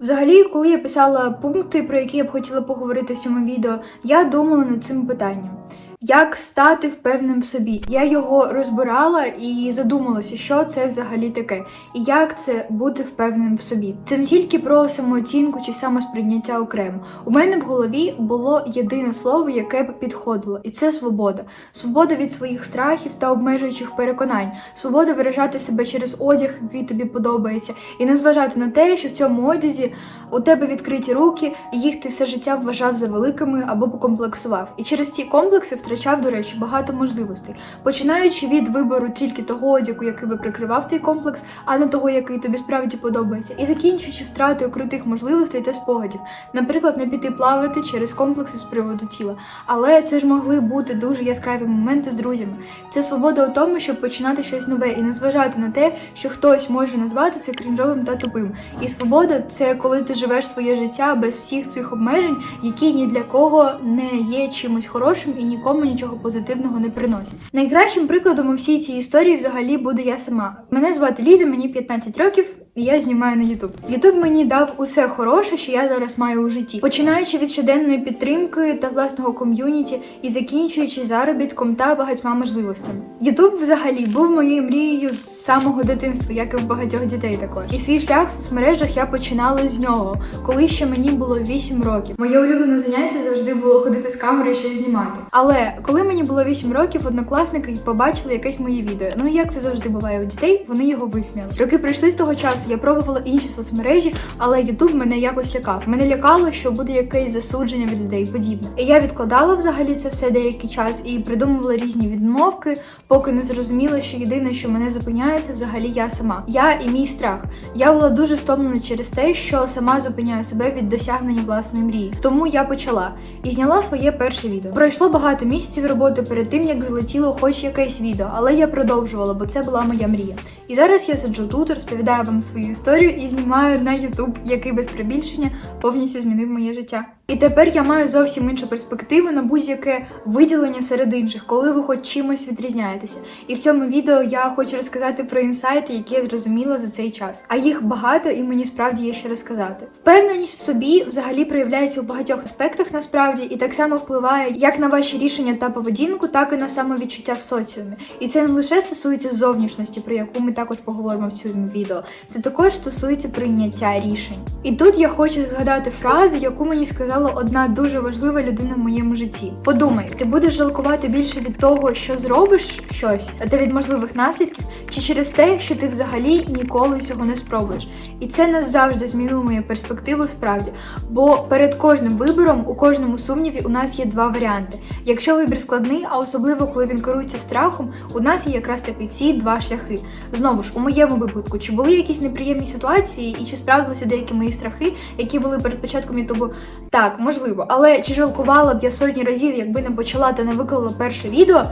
Взагалі, коли я писала пункти, про які я б хотіла поговорити в цьому відео, я думала над цим питанням. Як стати впевненим в собі? Я його розбирала і задумалася, що це взагалі таке, і як це бути впевненим в собі. Це не тільки про самооцінку чи самосприйняття окремо. У мене в голові було єдине слово, яке б підходило, і це свобода. Свобода від своїх страхів та обмежуючих переконань, свобода виражати себе через одяг, який тобі подобається, і не зважати на те, що в цьому одязі у тебе відкриті руки, їх ти все життя вважав за великими або покомплексував. І через ці комплекси втрачав, до речі, багато можливостей, починаючи від вибору тільки того одягу, який би прикривав твій комплекс, а не того, який тобі справді подобається, і закінчуючи втратою крутих можливостей та спогадів, наприклад, не піти плавати через комплекси з приводу тіла. Але це ж могли бути дуже яскраві моменти з друзями. Це свобода у тому, щоб починати щось нове і не зважати на те, що хтось може назвати це крінжовим та тупим. І свобода це коли ти живеш своє життя без всіх цих обмежень, які ні для кого не є чимось хорошим і нікому нічого позитивного не приносять. Найкращим прикладом у всій цій історії взагалі буду я сама. Мене звати Ліза, мені 15 років. І я знімаю на Ютуб. Ютуб мені дав усе хороше, що я зараз маю у житті, починаючи від щоденної підтримки та власного ком'юніті і закінчуючи заробітком та багатьма можливостями. Ютуб взагалі був моєю мрією з самого дитинства, як і в багатьох дітей також. І свій шлях в соцмережах я починала з нього, коли ще мені було 8 років. Моє улюблене заняття завжди було ходити з камерою і щось знімати. Але коли мені було 8 років, однокласники побачили якесь моє відео. Ну як це завжди буває у дітей, вони його висміяли. Роки пройшли з того часу. Я пробувала інші соцмережі, але Ютуб мене якось лякав. Мене лякало, що буде якесь засудження від людей, подібне. І я відкладала взагалі це все деякий час і придумувала різні відмовки, поки не зрозуміла, що єдине, що мене зупиняє, це взагалі я сама. Я і мій страх. Я була дуже стомлена через те, що сама зупиняю себе від досягнення власної мрії. Тому я почала і зняла своє перше відео. Пройшло багато місяців роботи перед тим, як залетіло хоч якесь відео, але я продовжувала, бо це була моя мрія. І зараз я сиджу тут, розповідаю вам свою історію і знімаю на YouTube, який без прибільшення повністю змінив моє життя. І тепер я маю зовсім іншу перспективу на будь-яке виділення серед інших, коли ви хоч чимось відрізняєтеся. І в цьому відео я хочу розказати про інсайти, які я зрозуміла за цей час. А їх багато, і мені справді є що розказати. Впевненість в собі взагалі проявляється у багатьох аспектах насправді, і так само впливає як на ваші рішення та поведінку, так і на самовідчуття в соціумі. І це не лише стосується зовнішності, про яку ми також поговоримо в цьому відео. Це також стосується прийняття рішень. І тут я хочу згадати фразу, яку мені сказала одна дуже важлива людина в моєму житті. Подумай, ти будеш жалкувати більше від того, що зробиш щось, та від можливих наслідків, чи через те, що ти взагалі ніколи цього не спробуєш. І це назавжди змінило мою перспективу справді. Бо перед кожним вибором, у кожному сумніві, у нас є два варіанти. Якщо вибір складний, а особливо коли він керується страхом, у нас є якраз таки ці два шляхи. Знову ж, у моєму випадку, чи були якісь неприємні ситуації, і чи справдилися деякі мої страхи, які були перед початком ютубу? Так, можливо, але чи жалкувала б я сотні разів, якби не почала та не виклала перше відео?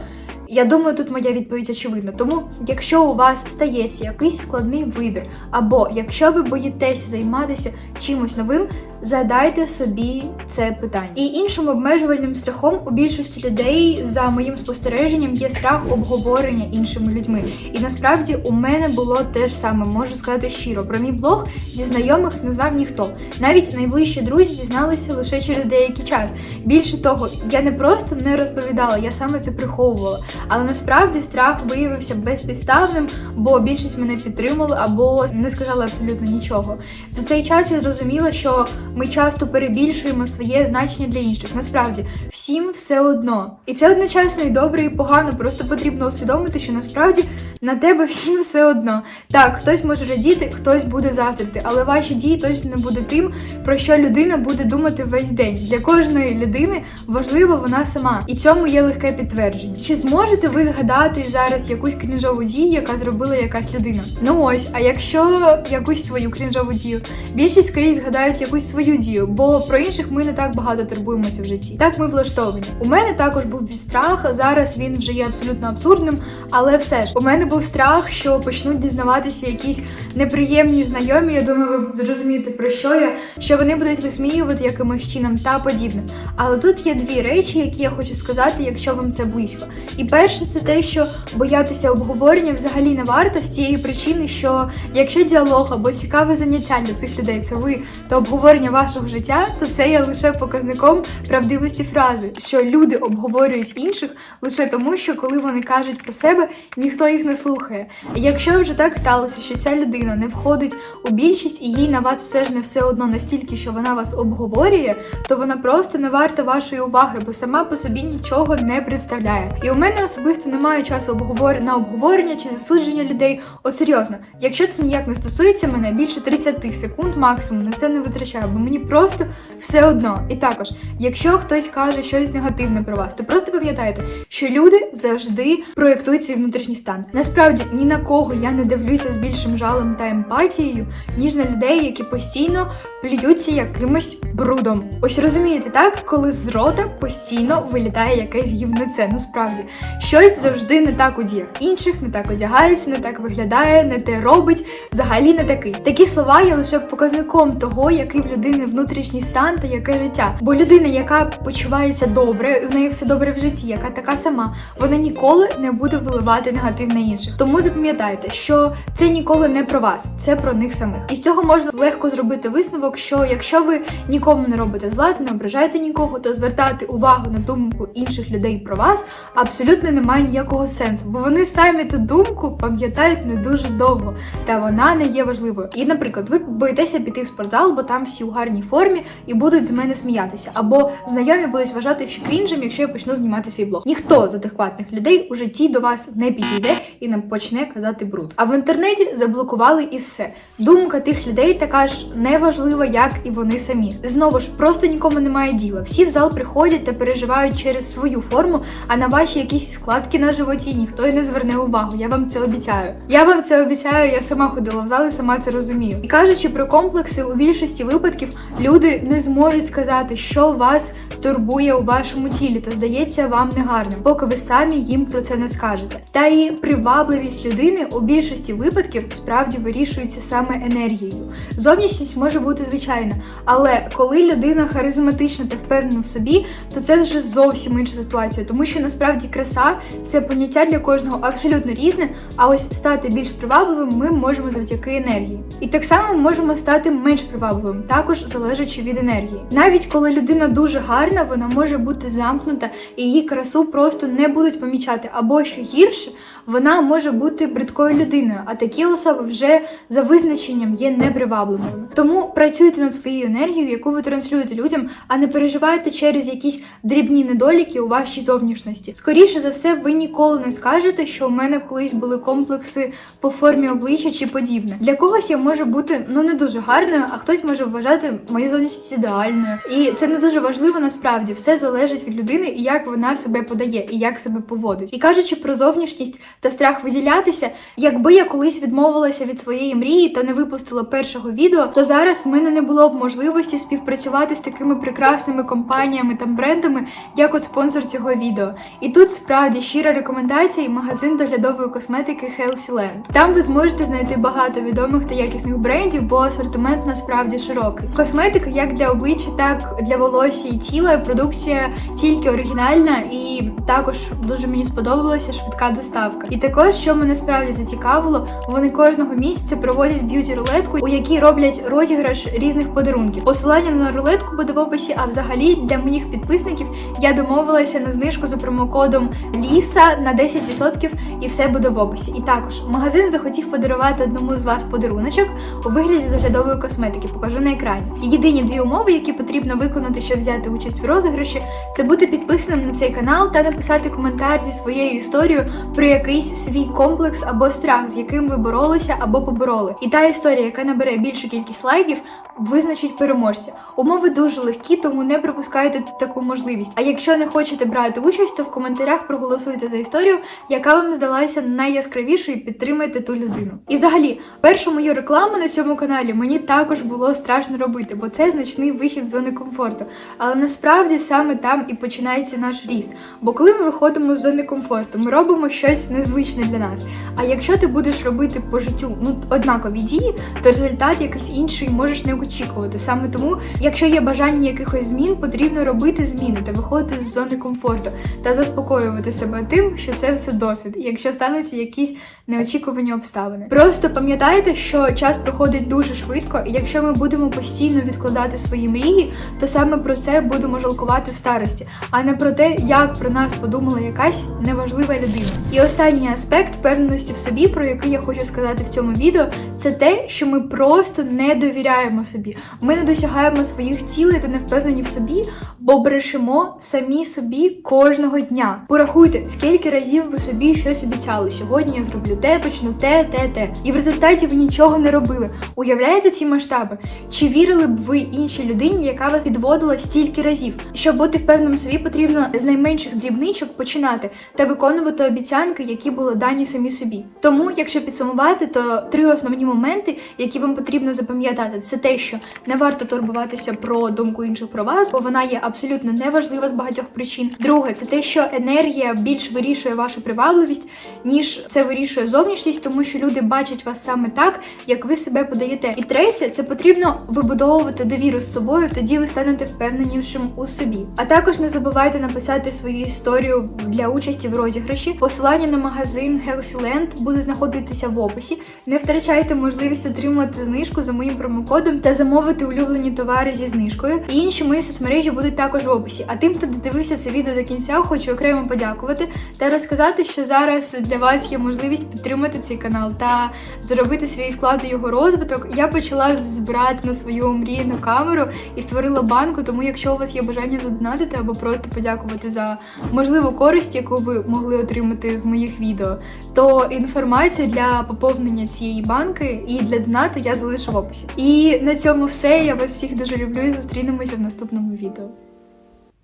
Я думаю, тут моя відповідь очевидна. Тому, якщо у вас стається якийсь складний вибір, або якщо ви боїтеся займатися чимось новим, задайте собі це питання. І іншим обмежувальним страхом у більшості людей, за моїм спостереженням, є страх обговорення іншими людьми. І насправді у мене було те ж саме, можу сказати щиро. Про мій блог зі знайомих не знав ніхто. Навіть найближчі друзі дізналися лише через деякий час. Більше того, я не просто не розповідала, я саме це приховувала. Але насправді страх виявився безпідставним, бо більшість мене підтримали або не сказали абсолютно нічого. За цей час я зрозуміла, що ми часто перебільшуємо своє значення для інших. Насправді, всім все одно. І це одночасно і добре, і погано. Просто потрібно усвідомити, що насправді на тебе всім все одно. Так, хтось може радіти, хтось буде заздрити, але ваші дії точно не буде тим, про що людина буде думати весь день. Для кожної людини важлива вона сама, і цьому є легке підтвердження. Чи зможете ви згадати зараз якусь крінжову дію, яка зробила якась людина? Ну ось, а якщо якусь свою крінжову дію, більшість скоріше згадають якусь свою прелюдію, бо про інших ми не так багато турбуємося в житті. Так ми влаштовані. У мене також був страх. Зараз він вже є абсолютно абсурдним, але все ж у мене був страх, що почнуть дізнаватися якісь неприємні знайомі. Я думаю, ви зрозумієте про що я, що вони будуть висміювати якимось чином та подібне. Але тут є дві речі, які я хочу сказати, якщо вам це близько. І перше, це те, що боятися обговорення взагалі не варто з тієї причини, що якщо діалог або цікаве заняття для цих людей це ви та обговорення вашого життя, то це є лише показником правдивості фрази, що люди обговорюють інших лише тому, що коли вони кажуть про себе, ніхто їх не слухає. Якщо вже так сталося, що ця людина не входить у більшість і їй на вас все ж не все одно настільки, що вона вас обговорює, то вона просто не варта вашої уваги, бо сама по собі нічого не представляє. І у мене особисто немає часу обговор... на обговорення чи засудження людей. От серйозно, якщо це ніяк не стосується мене, більше 30 секунд максимум на це не витрачаю, бо мені просто все одно. І також, якщо хтось каже щось негативне про вас, то просто пам'ятайте, що люди завжди проєктують свій внутрішній стан. Насправді ні на кого я не дивлюся з більшим жалем та емпатією, ніж на людей, які постійно плюються якимось брудом. Ось розумієте, так, коли з рота постійно вилітає якесь гівнице. Насправді щось завжди не так у діях інших, не так одягається, не так виглядає, не те робить, взагалі не такий. Такі слова є лише показником того, який в людини внутрішній стан та яке життя. Бо людина, яка почувається добре, в неї все добре в житті, яка така сама, вона ніколи не буде виливати негатив на. Тому запам'ятайте, що це ніколи не про вас, це про них самих. І з цього можна легко зробити висновок, що якщо ви нікому не робите зла, не ображаєте нікого, то звертати увагу на думку інших людей про вас абсолютно немає ніякого сенсу, бо вони самі ту думку пам'ятають не дуже довго, та вона не є важливою. І, наприклад, ви боїтеся піти в спортзал, бо там всі у гарній формі і будуть з мене сміятися, або знайомі будуть вважати, що крінжем, якщо я почну знімати свій блог. Ніхто з адекватних людей у житті до вас не підійде і не почне казати бруд. А в інтернеті заблокували і все. Думка тих людей така ж неважлива, як і вони самі. Знову ж просто нікому немає діла. Всі в зал приходять та переживають через свою форму, а на ваші якісь складки на животі ніхто й не зверне увагу. Я вам це обіцяю. Я вам це обіцяю, я сама ходила в зал і сама це розумію. І кажучи про комплекси, у більшості випадків люди не зможуть сказати, що вас турбує у вашому тілі, та здається вам негарним, поки ви самі їм про це не скажете. Та і привабливість людини у більшості випадків справді вирішується саме енергією. Зовнішність може бути звичайна, але коли людина харизматична та впевнена в собі, то це вже зовсім інша ситуація, тому що насправді краса це поняття для кожного абсолютно різне. А ось стати більш привабливим ми можемо завдяки енергії. І так само ми можемо стати менш привабливим, також залежачи від енергії. Навіть коли людина дуже гарна, вона може бути замкнута і її красу просто не будуть помічати, або що гірше, вона може бути бридкою людиною, а такі особи вже за визначенням є непривабливими. Тому працюйте над своєю енергією, яку ви транслюєте людям, а не переживайте через якісь дрібні недоліки у вашій зовнішності. Скоріше за все, ви ніколи не скажете, що у мене колись були комплекси по формі обличчя чи подібне. Для когось я можу бути ну не дуже гарною, а хтось може вважати мою зовнішність ідеальною. І це не дуже важливо насправді. Все залежить від людини і як вона себе подає, і як себе поводить. І кажучи про зовнішність та страх виділятися, якби я колись відмовилася від своєї мрії та не випустила першого відео, то зараз в мене не було б можливості співпрацювати з такими прекрасними компаніями та брендами, як от спонсор цього відео. І тут справді щира рекомендація магазин доглядової косметики Healthy Land. Там ви зможете знайти багато відомих та якісних брендів, бо асортимент насправді широкий. Косметика як для обличчя, так для волосся і тіла. Продукція тільки оригінальна і також дуже мені сподобалася швидка доставка. І також, що мене справді зацікавило, вони кожного місяця проводять б'юті рулетку, у якій роблять розіграш різних подарунків. Посилання на рулетку буде в описі. А взагалі для моїх підписників я домовилася на знижку за промокодом Ліса на 10% і все буде в описі. І також магазин захотів подарувати одному з вас подаруночок у вигляді доглядової косметики. Покажу на екрані. Єдині дві умови, які потрібно виконати, щоб взяти участь в розіграші, це бути підписаним на цей канал та написати коментар зі своєю історією про якийсь свій комплекс або страх, з яким ви боролися або побороли. І та історія, яка набере більшу кількість лайків, визначить переможця. Умови дуже легкі, тому не пропускайте таку можливість. А якщо не хочете брати участь, то в коментарях проголосуйте за історію, яка вам здалася найяскравішою, і підтримайте ту людину. І взагалі, першу мою рекламу на цьому каналі мені також було страшно робити, бо це значний вихід з зони комфорту. Але насправді саме там і починається наш ріст. Бо коли ми виходимо з зони комфорту, ми робимо щось незвичне для нас. А якщо ти будеш робити по життю ну однакові дії, то результат якийсь інший можеш не очікувати. Саме тому, якщо є бажання якихось змін, потрібно робити зміни та виходити з зони комфорту та заспокоювати себе тим, що це все досвід, якщо стануться якісь неочікувані обставини. Просто пам'ятайте, що час проходить дуже швидко, і якщо ми будемо постійно відкладати свої мрії, то саме про це будемо жалкувати в старості, а не про те, як про нас подумала якась неважлива людина. І останній аспект впевненості в собі, про який я хочу сказати в цьому відео, це те, що ми просто не довіряємо собі. Ми не досягаємо своїх цілей та не впевнені в собі, бо брешемо самі собі кожного дня. Порахуйте, скільки разів ви собі щось обіцяли. Сьогодні я зроблю те, почну те, те, те. І в результаті ви нічого не робили. Уявляєте ці масштаби? Чи вірили б ви іншій людині, яка вас підводила стільки разів? Щоб бути впевненим собі, потрібно з найменших дрібничок починати та виконувати обіцянки, які були дані самі собі. Тому, якщо підсумувати, то три основні моменти, які вам потрібно запам'ятати, це те, що не варто турбуватися про думку інших про вас, бо вона є абсолютно неважлива з багатьох причин. Друге, це те, що енергія більш вирішує вашу привабливість, ніж це вирішує зовнішність, тому що люди бачать вас саме так, як ви себе подаєте. І третє, це потрібно вибудовувати довіру з собою, тоді ви станете впевненішим у собі. А також не забувайте написати свою історію для участі в розіграші. Посилання на магазин Healthyland буде знаходитися в описі. Не втрачайте можливість отримати знижку за моїм промокодом та замовити улюблені товари зі знижкою. І інші мої соцмережі будуть також в описі. А тим, хто додивився це відео до кінця, хочу окремо подякувати та розказати, що зараз для вас є можливість підтримати цей канал та зробити свій вклад у його розвиток. Я почала збирати на свою мрійну камеру і створила банку. Тому, якщо у вас є бажання задонатити або просто подякувати за можливу користь, яку ви могли отримати з моїх відео, то інформацію для поповнення цієї банки і для донату я залишу в описі. І на цьому все. Я вас всіх дуже люблю і зустрінемося в наступному відео.